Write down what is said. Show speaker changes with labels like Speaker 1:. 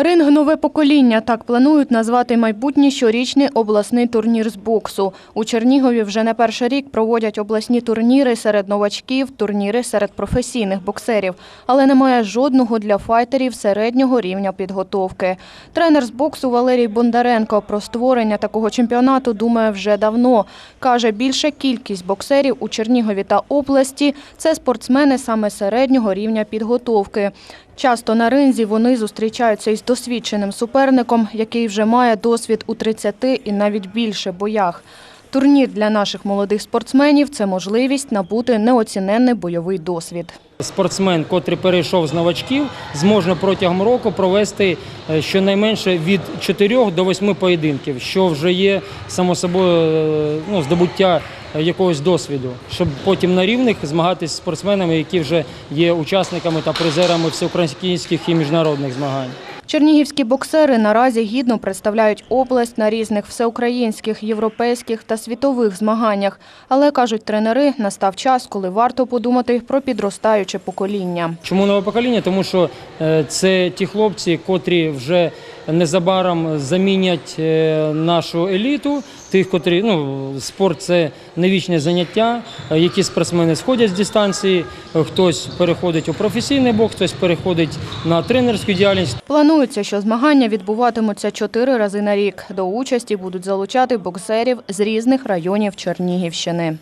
Speaker 1: Ринг нове покоління так планують назвати майбутній щорічний обласний турнір з боксу. У Чернігові вже не перший рік проводять обласні турніри серед новачків, турніри серед професійних боксерів, але немає жодного для файтерів середнього рівня підготовки. Тренер з боксу Валерій Бондаренко про створення такого чемпіонату думає вже давно. Каже, більша кількість боксерів у Чернігові та області це спортсмени саме середнього рівня підготовки. Часто на ринзі вони зустрічаються із досвідченим суперником, який вже має досвід у 30 і навіть більше боях. Турнір для наших молодих спортсменів це можливість набути неоціненний бойовий досвід.
Speaker 2: Спортсмен, котрий перейшов з новачків, зможе протягом року провести е, щонайменше від 4 до 8 поєдинків, що вже є само собою е, ну, здобуття е, якогось досвіду, щоб потім на рівних змагатися з спортсменами, які вже є учасниками та призерами всеукраїнських і міжнародних змагань.
Speaker 1: Чернігівські боксери наразі гідно представляють область на різних всеукраїнських, європейських та світових змаганнях. Але кажуть тренери, настав час, коли варто подумати про підростаюче покоління.
Speaker 2: Чому нове покоління? Тому що е, це ті хлопці, котрі вже незабаром замінять е, нашу еліту. Тих, котрі ну спорт це не вічне заняття. Е, Які спортсмени сходять з дистанції, е, хтось переходить у професійний бокс, хтось переходить на тренерську діяльність.
Speaker 1: Планується, що змагання відбуватимуться чотири рази на рік. До участі будуть залучати боксерів з різних районів Чернігівщини.